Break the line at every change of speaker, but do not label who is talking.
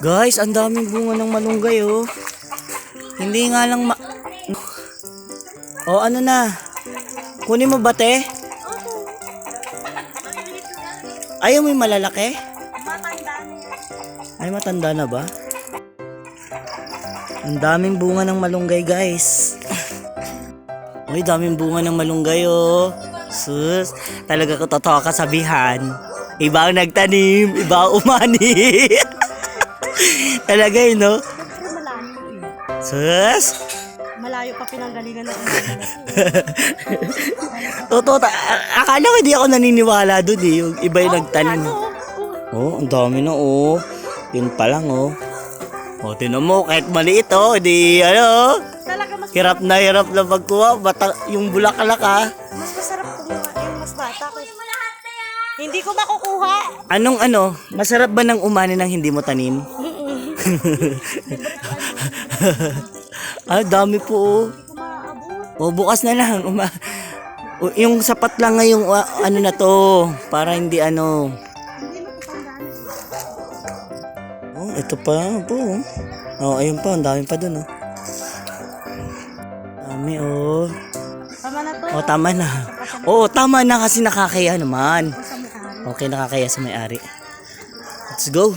Guys, ang daming bunga ng malunggay oh. Hindi nga lang ma... Oh, ano na? Kunin mo ba, te? Ayaw mo yung malalaki? Ay, matanda na ba? Ang daming bunga ng malunggay, guys. Uy, daming bunga ng malunggay, oh. Sus, talaga ko totoo kasabihan. Iba ang nagtanim, iba ang umani. talaga yun, no? Sus,
Malayo pa pinanggalingan ng
totoo. Ta- a- akala ko hindi ako naniniwala doon eh. Yung iba yung nagtanim. Oh, ang dami na, oh. Yun pa lang, oh. Oh, tinan mo, kahit maliit, oh. Di, ano,
Talaga mas,
hirap na hirap na magkuha. Bata, yung bulaklak, ah.
mas masarap kumuha yung mas bata ko. Hindi ko makukuha.
Anong ano, masarap ba ng umani ng hindi mo tanim? Ah, dami po. oh. O, bukas na lang. Uma- o, yung sapat lang ngayong uh, ano na to. Para hindi ano. Oh, ito pa po. Oh, ayun pa. Ang dami pa dun. Oh. Dami oh.
Tama na to.
Oh, tama na. Oo, tama na kasi nakakaya naman. Okay, nakakaya sa may-ari. Let's go.